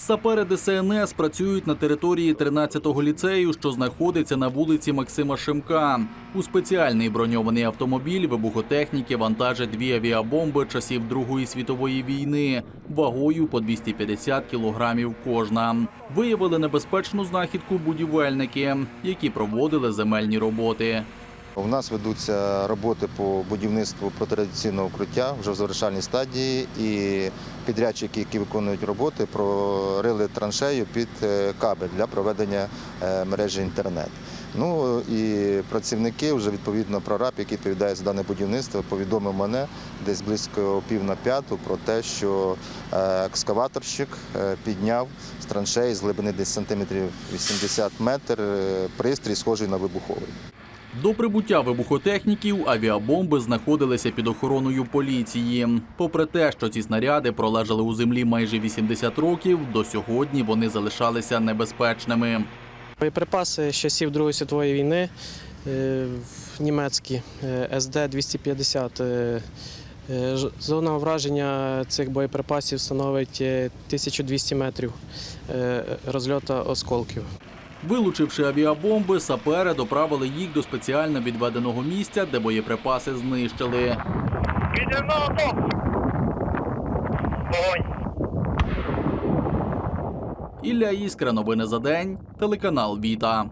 Сапери ДСНС працюють на території 13-го ліцею, що знаходиться на вулиці Максима Шимка. У спеціальний броньований автомобіль вибухотехніки вантажать дві авіабомби часів Другої світової війни вагою по 250 кілограмів кожна. Виявили небезпечну знахідку будівельники, які проводили земельні роботи. У нас ведуться роботи по будівництву протирадіаційного укриття вже в завершальній стадії, і підрядчики, які виконують роботи, прорили траншею під е, кабель для проведення е, мережі інтернет. Ну і працівники вже відповідно прораб, який відповідає за дане будівництво, повідомив мене десь близько пів на п'яту про те, що е, екскаваторщик підняв з траншеї з глибини десь сантиметрів 80 метр пристрій, схожий на вибуховий. До прибуття вибухотехніків авіабомби знаходилися під охороною поліції. Попри те, що ці снаряди пролежали у землі майже 80 років, до сьогодні вони залишалися небезпечними. Боєприпаси з часів Другої світової війни е, німецькі е, СД-250. е, е, ж- Зона враження цих боєприпасів становить е, 1200 метрів розльоту осколків. Вилучивши авіабомби, сапери доправили їх до спеціально відведеного місця, де боєприпаси знищили. Ілля Іскра, новини за день, телеканал Віта.